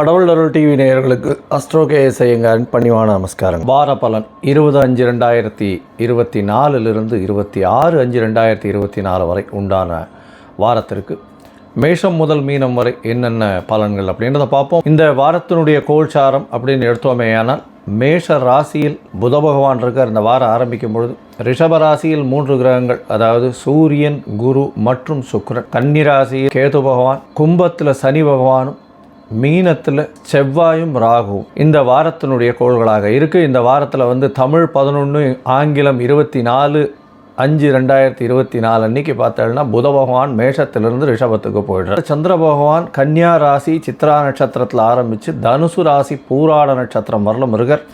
கடவுள் அருள் டிவி நேயர்களுக்கு அஸ்ட்ரோ கேஎஸ் ஐயங்காரின் பணிவான நமஸ்காரம் வார பலன் இருபது அஞ்சு ரெண்டாயிரத்தி இருபத்தி நாலுலிருந்து இருபத்தி ஆறு அஞ்சு ரெண்டாயிரத்தி இருபத்தி நாலு வரை உண்டான வாரத்திற்கு மேஷம் முதல் மீனம் வரை என்னென்ன பலன்கள் அப்படின்றத பார்ப்போம். இந்த வாரத்தினுடைய கோல்சாரம் அப்படின்னு எடுத்தோமேயானால் மேஷ ராசியில் புத பகவான் இருக்கார். இந்த வாரம் ஆரம்பிக்கும் பொழுது ரிஷப ராசியில் மூன்று கிரகங்கள் அதாவது சூரியன் குரு மற்றும் சுக்ரன். கன்னி ராசியில் கேது பகவான் கும்பத்தில் சனி பகவானும் மீனத்தில் செவ்வாயும் ராகுவும் இந்த வாரத்தினுடைய கோள்களாக இருக்குது இந்த வாரத்தில் வந்து தமிழ் பதினொன்று ஆங்கிலம் இருபத்தி நாலு அஞ்சு ரெண்டாயிரத்தி இருபத்தி நாலு அன்னைக்கு பார்த்தோம்னா புத பகவான் மேஷத்திலிருந்து ரிஷபத்துக்கு போயிடுறார். சந்திர பகவான் கன்னியா ராசி சித்ரா நட்சத்திரத்தில் ஆரம்பித்து தனுசு ராசி பூராட நட்சத்திரம் வரலும் முருகர்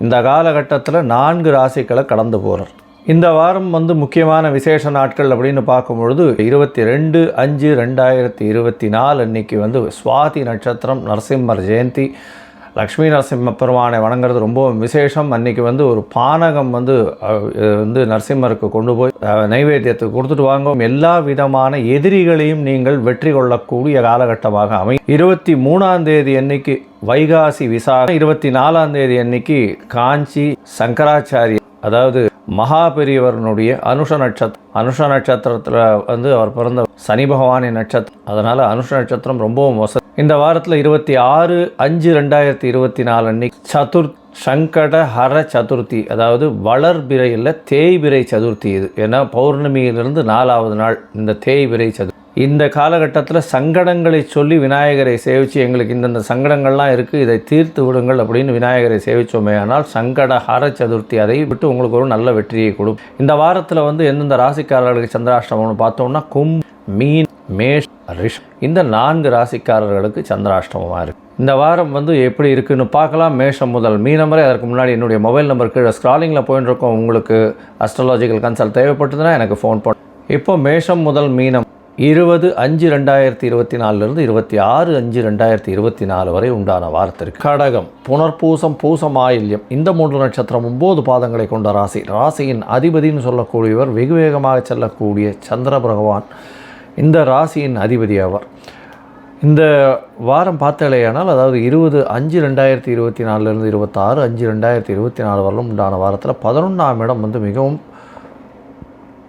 இந்த காலகட்டத்தில் நான்கு ராசிகளை கடந்து போகிறார் இந்த வாரம் வந்து முக்கியமான விசேஷ நாட்கள் அப்படின்னு பார்க்கும்பொழுது இருபத்தி ரெண்டு அஞ்சு ரெண்டாயிரத்தி இருபத்தி நாலு அன்னைக்கு வந்து சுவாதி நட்சத்திரம் நரசிம்மர் ஜெயந்தி லக்ஷ்மி நரசிம்ம பெருமானை வணங்குறது ரொம்பவும் விசேஷம். அன்னைக்கு வந்து ஒரு பானகம் வந்து வந்து நரசிம்மருக்கு கொண்டு போய் நைவேத்தியத்தை நைவேத்தியத்துக்கு கொடுத்துட்டு வாங்க எல்லா விதமான எதிரிகளையும் நீங்கள் வெற்றி கொள்ளக்கூடிய காலகட்டமாக அமை இருபத்தி மூணாம் தேதி அன்னைக்கு வைகாசி விசாரணை இருபத்தி நாலாம் தேதி அன்னைக்கு காஞ்சி சங்கராச்சாரிய அதாவது மகாபெரியவரனுடைய அனுஷ நட்சத்திரம் அனுஷ நட்சத்திரத்தில் வந்து அவர் பிறந்த சனி பகவானின் நட்சத்திரம் அதனால் அனுஷ நட்சத்திரம் ரொம்பவும் மோசம் இந்த வாரத்தில் இருபத்தி ஆறு அஞ்சு ரெண்டாயிரத்தி இருபத்தி நாலு அன்னைக்கு சதுர் சங்கட ஹர சதுர்த்தி அதாவது வளர்பிறையில் தேய்பிரை சதுர்த்தி இது. ஏன்னா பௌர்ணமியிலிருந்து நாலாவது நாள் இந்த தேய்பிறை சதுர்த்தி. இந்த காலகட்டத்தில் சங்கடங்களை சொல்லி விநாயகரை சேவித்து எங்களுக்கு இந்தந்த சங்கடங்கள்லாம் இருக்குது இதை தீர்த்து விடுங்கள் அப்படின்னு விநாயகரை சேவித்தோமே ஆனால் சங்கட ஹர சதுர்த்தி அதை விட்டு உங்களுக்கு ஒரு நல்ல வெற்றியை கொடுக்கும் இந்த வாரத்தில் வந்து எந்தெந்த ராசிக்காரர்களுக்கு சந்திராஷ்டமம்னு பார்த்தோம்னா கும் மீன் மேஷ் ரிஷ். இந்த நான்கு ராசிக்காரர்களுக்கு சந்திராஷ்டமமாக இருக்குது இந்த வாரம் வந்து எப்படி இருக்குன்னு பார்க்கலாம். மேஷம் முதல் மீனம் வரை அதற்கு முன்னாடி என்னுடைய மொபைல் நம்பர் கீழே ஸ்க்ராலிங்கில் போயின்னு இருக்கோம் உங்களுக்கு அஸ்ட்ராலாஜிக்கல் கன்சல்ட் தேவைப்பட்டதுன்னா எனக்கு ஃபோன் பண்ண. இப்போ மேஷம் முதல் மீனம் இருபது அஞ்சு ரெண்டாயிரத்தி இருபத்தி நாலுலேருந்து இருபத்தி ஆறு அஞ்சு ரெண்டாயிரத்தி இருபத்தி நாலு வரை உண்டான வார்த்தை கடகம் புனர்பூசம் பூசம் ஆயில்யம். இந்த மூன்று நட்சத்திரம் ஒம்பது பாதங்களை கொண்ட ராசி. ராசியின் அதிபதின்னு சொல்லக்கூடியவர் வெகு வேகமாக செல்லக்கூடிய சந்திர பகவான். இந்த ராசியின் அதிபதி அவர். இந்த வாரம் பார்த்தலையானால் அதாவது இருபது அஞ்சு ரெண்டாயிரத்தி இருபத்தி நாலுலேருந்து இருபத்தாறு அஞ்சு ரெண்டாயிரத்தி இருபத்தி நாலு வரலும் உண்டான வாரத்தில் பதினொன்றாம் இடம் வந்து மிகவும்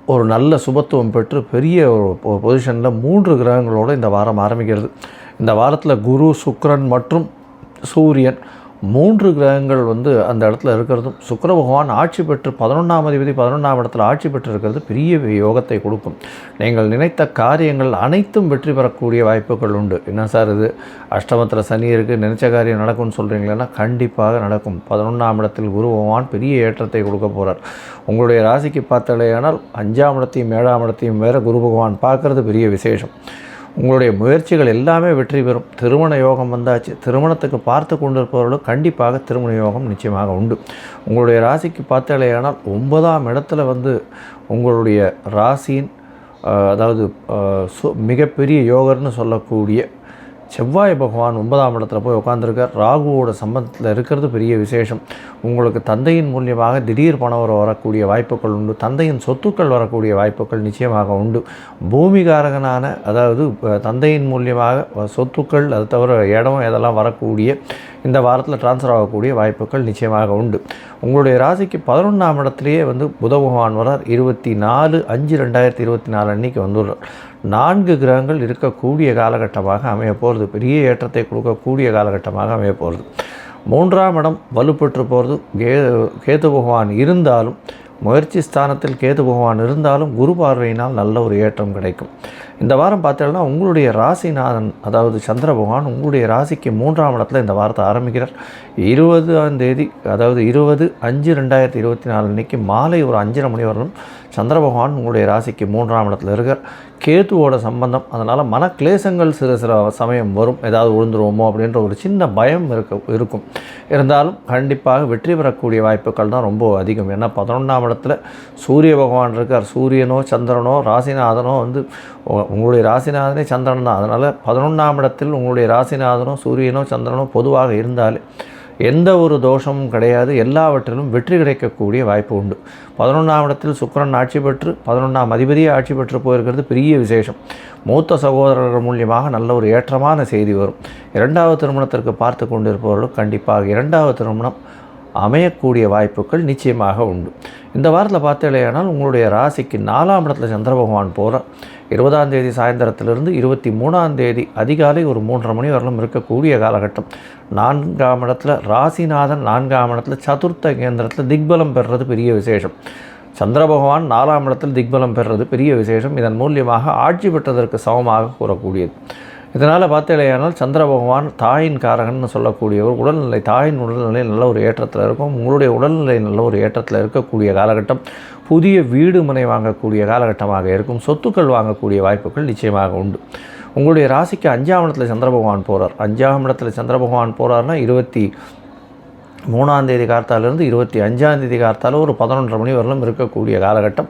ஒரு நல்ல சுபத்துவம் பெற்று பெரிய ஒரு பொசிஷனில் மூன்று கிரகங்களோடு இந்த வாரம் ஆரம்பிக்கிறது. இந்த வாரத்தில் குரு சுக்ரன் மற்றும் சூரியன் மூன்று கிரகங்கள் வந்து அந்த இடத்துல இருக்கிறதும் சுக்கர பகவான் ஆட்சி பெற்று பதினொன்றாம் அதிபதி பதினொன்றாம் இடத்துல ஆட்சி பெற்று இருக்கிறது பெரிய யோகத்தை கொடுக்கும். நீங்கள் நினைத்த காரியங்கள் அனைத்தும் வெற்றி பெறக்கூடிய வாய்ப்புகள் உண்டு. என்ன சார் இது? அஷ்டமத்தில் சனி இருக்குது நினைச்ச காரியம் நடக்கும்னு சொல்கிறீங்களேன்னா கண்டிப்பாக நடக்கும். பதினொன்றாம் இடத்தில் குரு பகவான் பெரிய ஏற்றத்தை கொடுக்க போகிறார் உங்களுடைய ராசிக்கு பார்த்தாலேயானால் அஞ்சாம் இடத்தையும் ஏழாம் இடத்தையும் வேற குரு பகவான் பார்க்கறது பெரிய விசேஷம். உங்களுடைய முயற்சிகள் எல்லாமே வெற்றி பெறும். திருமண யோகம் வந்தாச்சு. திருமணத்துக்கு பார்த்து கொண்டிருப்பவர்களும் கண்டிப்பாக திருமண யோகம் நிச்சயமாக உண்டு. உங்களுடைய ராசிக்கு பார்த்தாலேயானால் ஒன்பதாம் இடத்துல வந்து உங்களுடைய ராசியின் அதாவது சு- மிகப்பெரிய யோகர்னு சொல்லக்கூடிய செவ்வாய் பகவான் ஒன்பதாம் இடத்துல போய் உட்காந்துருக்கார் ராகுவோட சம்பந்தத்தில் இருக்கிறது பெரிய விசேஷம். உங்களுக்கு தந்தையின் மூலியமாக திடீர் பணம் வர வரக்கூடிய வாய்ப்புகள் உண்டு. தந்தையின் சொத்துக்கள் வரக்கூடிய வாய்ப்புகள் நிச்சயமாக உண்டு. பூமிகாரகனான அதாவது தந்தையின் மூலியமாக சொத்துக்கள் அது தவிர இடம் இதெல்லாம் வரக்கூடிய இந்த வாரத்தில் ட்ரான்ஸ்ஃபர் ஆகக்கூடிய வாய்ப்புகள் நிச்சயமாக உண்டு. உங்களுடைய ராசிக்கு பதினொன்றாம் இடத்துலையே வந்து புத பகவான் வரார் இருபத்தி நாலு அஞ்சு ரெண்டாயிரத்தி இருபத்தி நாலு அன்னைக்கு வந்துடுறார் நான்கு கிரகங்கள் இருக்கக்கூடிய காலகட்டமாக அமைய போகிறது பெரிய ஏற்றத்தை கொடுக்கக்கூடிய காலகட்டமாக அமைய போகிறது மூன்றாம் இடம் வலுப்பெற்று போகிறது கே கேது பகவான் இருந்தாலும் முயற்சி ஸ்தானத்தில் கேது பகவான் இருந்தாலும் குரு பார்வையினால் நல்ல ஒரு ஏற்றம் கிடைக்கும். இந்த வாரம் பார்த்தீங்கன்னா உங்களுடைய ராசிநாதன் அதாவது சந்திர பகவான் உங்களுடைய ராசிக்கு மூன்றாம் இடத்துல இந்த வாரத்தை ஆரம்பிக்கிறார். இருபதாம் தேதி அதாவது இருபது அஞ்சு ரெண்டாயிரத்தி இருபத்தி நாலு அன்னைக்கு மாலை ஒரு அஞ்சரை மணி வரலும் சந்திர பகவான் உங்களுடைய ராசிக்கு மூன்றாம் இடத்துல இருக்கார். கேதுவோட சம்பந்தம். அதனால் மனக்லேசங்கள் சிறு சில சமயம் வரும். ஏதாவது விழுந்துருவோமோ அப்படின்ற ஒரு சின்ன பயம் இருக்க இருக்கும். இருந்தாலும் கண்டிப்பாக வெற்றி பெறக்கூடிய வாய்ப்புகள் தான் ரொம்ப அதிகம். ஏன்னா பதினொன்றாம் இடத்துல சூரிய பகவான் இருக்கார். சூரியனோ சந்திரனோ ராசிநாதனோ வந்து உங்களுடைய ராசிநாதனே சந்திரன் தான். அதனால் பதினொன்றாம் இடத்தில் உங்களுடைய ராசிநாதனோ சூரியனோ சந்திரனோ பொதுவாக இருந்தாலே எந்த ஒரு தோஷமும் கிடையாது. எல்லாவற்றிலும் வெற்றி கிடைக்கக்கூடிய வாய்ப்பு உண்டு. பதினொன்றாம் இடத்தில் சுக்கிரன் ஆட்சி பெற்று பதினொன்றாம் அதிபதியே ஆட்சி பெற்று போயிருக்கிறது பெரிய விசேஷம். மூத்த சகோதரர்கள் மூலியமாக நல்ல ஒரு ஏற்றமான செய்தி வரும். இரண்டாவது திருமணத்திற்கு பார்த்து கொண்டிருப்பவர்களும் கண்டிப்பாக இரண்டாவது திருமணம் அமையக்கூடிய வாய்ப்புகள் நிச்சயமாக உண்டு. இந்த வாரத்தில் பார்த்தீங்களேனால் உங்களுடைய ராசிக்கு நாலாம் இடத்துல சந்திர பகவான் போகிற இருபதாம் தேதி சாயந்தரத்திலிருந்து இருபத்தி மூணாம் தேதி அதிகாலை ஒரு மூன்றரை மணி வரலும் இருக்கக்கூடிய காலகட்டம். நான்காம் இடத்துல ராசிநாதன் நான்காம் இடத்துல சதுர்த்த கேந்திரத்தில் திக்பலம் பெறுறது பெரிய விசேஷம். சந்திர பகவான் நாலாம் இடத்தில் திக்பலம் பெறுறது பெரிய விசேஷம். இதன் மூலியமாக ஆட்சி பெற்றதற்கு சமமாக கூறக்கூடியது. இதனால் பார்த்தீங்களேயானால் சந்திர பகவான் தாயின் காரகன்னு சொல்லக்கூடியவர் உடல்நிலை தாயின் உடல்நிலை நல்ல ஒரு ஏற்றத்தில் இருக்கும். உங்களுடைய உடல்நிலை நல்ல ஒரு ஏற்றத்தில் இருக்கக்கூடிய காலகட்டம் புதிய வீடு மனை வாங்கக்கூடிய காலகட்டமாக இருக்கும். சொத்துக்கள் வாங்கக்கூடிய வாய்ப்புகள் நிச்சயமாக உண்டு. உங்களுடைய ராசிக்கு அஞ்சாம் இடத்துல சந்திர பகவான் போகிறார் அஞ்சாம் இடத்துல சந்திர பகவான் போகிறார்னா இருபத்தி மூணாம் தேதி கார்த்தாலேருந்து இருபத்தி அஞ்சாம் தேதி கார்த்தால ஒரு பதினொன்றரை மணி வரலும் இருக்கக்கூடிய காலகட்டம்.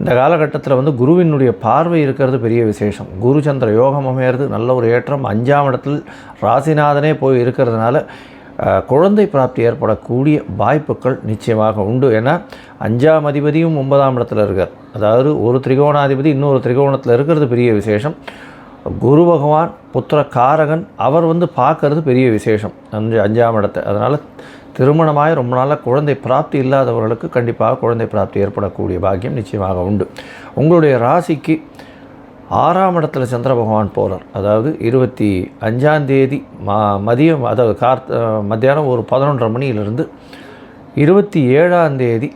இந்த காலகட்டத்தில் வந்து குருவினுடைய பார்வை இருக்கிறது பெரிய விசேஷம். குரு சந்திர யோகம் அமையிறது நல்ல ஒரு ஏற்றம். அஞ்சாம் இடத்தில் ராசிநாதனே போய் இருக்கிறதுனால குழந்தை பிராப்தி ஏற்படக்கூடிய வாய்ப்புகள் நிச்சயமாக உண்டு. ஏன்னா அஞ்சாம் அதிபதியும் ஒன்பதாம் இடத்துல இருக்கார். அதாவது ஒரு திரிகோணாதிபதி இன்னொரு திரிகோணத்தில் இருக்கிறது பெரிய விசேஷம். குரு பகவான் புத்திர காரகன் அவர் வந்து பார்க்கறது பெரிய விசேஷம். அஞ்சு அஞ்சாம் இடத்தை. அதனால் திருமணமாய் ரொம்ப நாளாக குழந்தை பிராப்தி இல்லாதவர்களுக்கு கண்டிப்பாக குழந்தை பிராப்தி ஏற்படக்கூடிய பாக்கியம் நிச்சயமாக உண்டு. உங்களுடைய ராசிக்கு ஆறாம் இடத்துல சந்திர பகவான் போகிறார் அதாவது இருபத்தி அஞ்சாந்தேதி மா மதியம் அதாவது கார்த் மத்தியானம் ஒரு பதினொன்றரை மணியிலிருந்து இருபத்தி ஏழாந்தேதி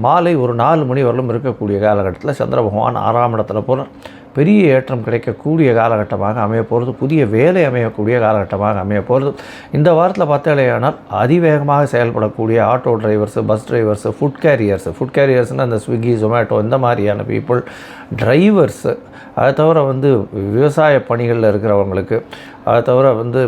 மாலை ஒரு நாலு மணி வரலும் இருக்கக்கூடிய காலகட்டத்தில் சந்திர பகவான் ஆறாம் இடத்துல போகிறார் பெரிய ஏற்றம் கிடைக்கக்கூடிய காலகட்டமாக அமைய போகிறது புதிய வேலை அமையக்கூடிய காலகட்டமாக அமைய போகிறது. இந்த வாரத்தில் பார்த்தாலேயானால் அதிவேகமாக செயல்படக்கூடிய auto drivers bus drivers food carriers food கேரியர்ஸ்னால் அந்த ஸ்விக்கி ஜொமேட்டோ இந்த மாதிரியான பீப்புள் டிரைவர்ஸு அதை தவிர வந்து விவசாய பணிகளில் இருக்கிறவங்களுக்கு அதை தவிர வந்து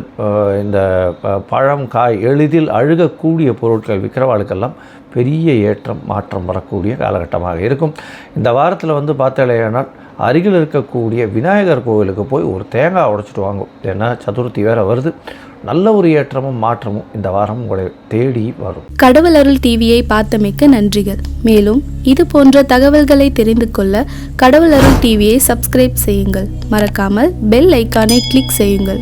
இந்த ப- பழம் காய் எளிதில் அழுகக்கூடிய பொருட்கள் விற்கிறவாளுக்கெல்லாம் பெரிய ஏற்றம் மாற்றம் வரக்கூடிய காலகட்டமாக இருக்கும். இந்த வாரத்தில் வந்து பார்த்தாலேயானால் அருகில் இருக்கக்கூடிய விநாயகர் கோவிலுக்கு போய் ஒரு தேங்காய் உடைச்சிட்டு வாங்கும். ஏன்னா சதுர்த்தி வேற வருது. நல்ல ஒரு ஏற்றமும் மாற்றமும் இந்த வாரம் உங்களை தேடி வரும். கடவுள் அருள் டிவியை பார்த்தமைக்க நன்றிகள். மேலும் இது போன்ற தகவல்களை தெரிந்து கொள்ள கடவுள் அருள் டிவியை சப்ஸ்கிரைப் செய்யுங்கள். மறக்காமல் பெல் ஐக்கானை கிளிக் செய்யுங்கள்.